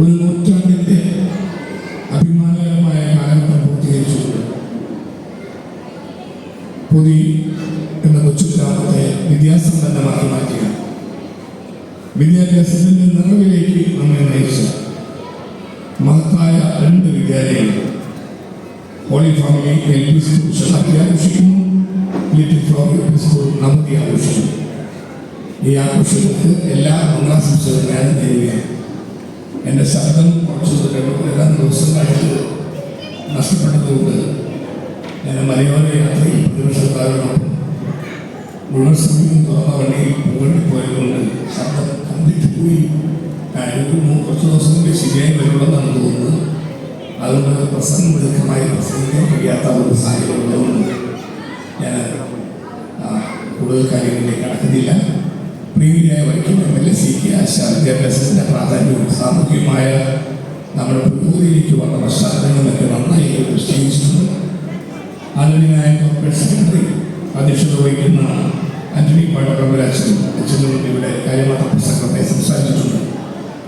ഒരു നൂറ്റാണ്ടിന്റെ അഭിമാനകരമായ കാലഘട്ടം പൂർത്തീകരിച്ചു. പുതി എന്ന കൊച്ചു ഗ്രാമത്തെ വിദ്യാസമ്പന്നമാക്കി മാറ്റുക. വിദ്യാഭ്യാസത്തിന്റെ നിറവിലേക്ക് നമ്മെ നയിച്ച. മഹത്തായ രണ്ട് വിദ്യാലയങ്ങൾ. Holy family L P school ശതാബ്ദി ആഘോഷിക്കുന്നു. Little flower L P school നമുക്ക് ആഘോഷിക്കുന്നു. ഈ ആഘോഷങ്ങൾക്ക് എല്ലാ മംഗളാശംസകളും ഞാൻ നേരുകയാണ് എന്റെ ശബ്ദം കുറച്ച് ഏതാനും ദിവസങ്ങളായിട്ട് നഷ്ടപ്പെട്ടതുകൊണ്ട് ഞാൻ മലയോര യാത്രയിൽ പ്രതിപക്ഷക്കാരോടൊപ്പം മുഴുവൻ സമയം തുറന്ന വണ്ടിയിൽ പോയതുകൊണ്ട് ശബ്ദം കണ്ടിട്ട് പോയി കാര്യങ്ങൾ കുറച്ച് ദിവസം ശരിയായി വരുള്ളതെന്നാണ് തോന്നുന്നത്. അതുകൊണ്ട് പ്രസംഗം ദീർഘമായി പ്രസംഗിക്കാൻ കഴിയാത്ത ഒരു സാഹചര്യം ഉള്ളതുകൊണ്ട് ഞാൻ കൂടുതൽ കാര്യങ്ങളിലേക്ക് കടക്കുന്നില്ല പ്രീതിയായ Vaikom M L A C K Asha വിദ്യാഭ്യാസത്തിന്റെ പ്രാധാന്യവും സാമൂഹികമായ നമ്മുടെ പുരോഗതിയിലേക്ക് വന്ന പശ്ചാത്തലങ്ങളൊക്കെ നന്നായി നിശ്ചയിച്ചിട്ടുണ്ട് ആദരണീയനായ കോർപ്പറേറ്റ് സെക്രട്ടറി അധ്യക്ഷത വഹിക്കുന്ന ആന്റണി പാട്ടക്കമ്പരാച്ചൻ അച്ഛനും ഇവിടെ കാര്യമാത്ര പ്രസംഗത്തെ സംസാരിച്ചിട്ടുണ്ട്.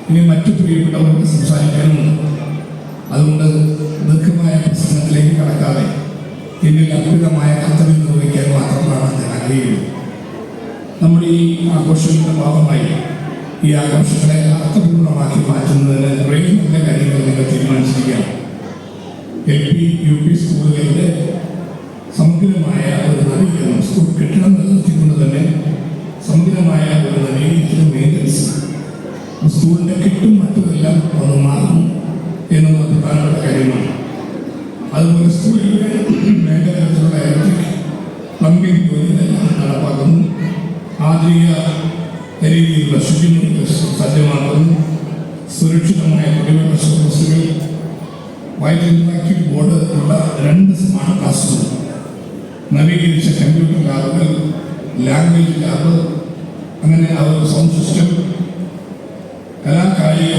ഇനി മറ്റു പ്രിയപ്പെട്ടവർക്ക് സംസാരിക്കാനുമുണ്ട് അതുകൊണ്ട് ദീർഘമായ പ്രസംഗത്തിലേക്ക് കടക്കാതെ എന്നിൽ അദ്ഭുതമായ കർത്തവ്യം നിർവഹിക്കാൻ മാത്രമാണ് ഞാൻ ആഗ്രഹിക്കുന്നത്. നമ്മുടെ ഈ ആഘോഷങ്ങളുടെ ഭാഗമായി ഈ ആഘോഷങ്ങളെ അർത്ഥപൂർണമാക്കി മാറ്റുന്നതിന് കുറേ കാര്യങ്ങൾ നിങ്ങൾ തീരുമാനിച്ചിരിക്കുകയാണ്. എൽ പി യു പി സ്കൂളുകളുടെ സമഗ്രമായ ഒരു നവീകരണം സ്കൂൾ കെട്ടിടം നിലനിർത്തിക്കൊണ്ട് തന്നെ സമഗ്രമായ ഒരു നവീകരണത്തിന് മെയിന്റനൻസ് സ്കൂളിന്റെ കെട്ടും മറ്റുമെല്ലാം ഒന്ന് മാറും എന്നുള്ള പ്രധാനപ്പെട്ട കാര്യമാണ്. അതുപോലെ സ്കൂളിലെ വേണ്ട ഇലക്ട്രിക് പ്ലംബിംഗ് ജോലികളെല്ലാം ആധുനിക രീതിയിലുള്ള ശുചിമുറികൾ സജ്ജമാക്കുന്നു സുരക്ഷിതമായ കുടിവെള്ള സ്രോതസ്സുകൾ വൈദ്യുതി ബോർഡ് ഉള്ള രണ്ട് സ്മാർട്ട് ക്ലാസ്സുകൾ നവീകരിച്ച കമ്പ്യൂട്ടർ ലാബുകൾ ലാംഗ്വേജ് ലാബ് അങ്ങനെ അവർ സൗണ്ട് സിസ്റ്റം കലാകായിക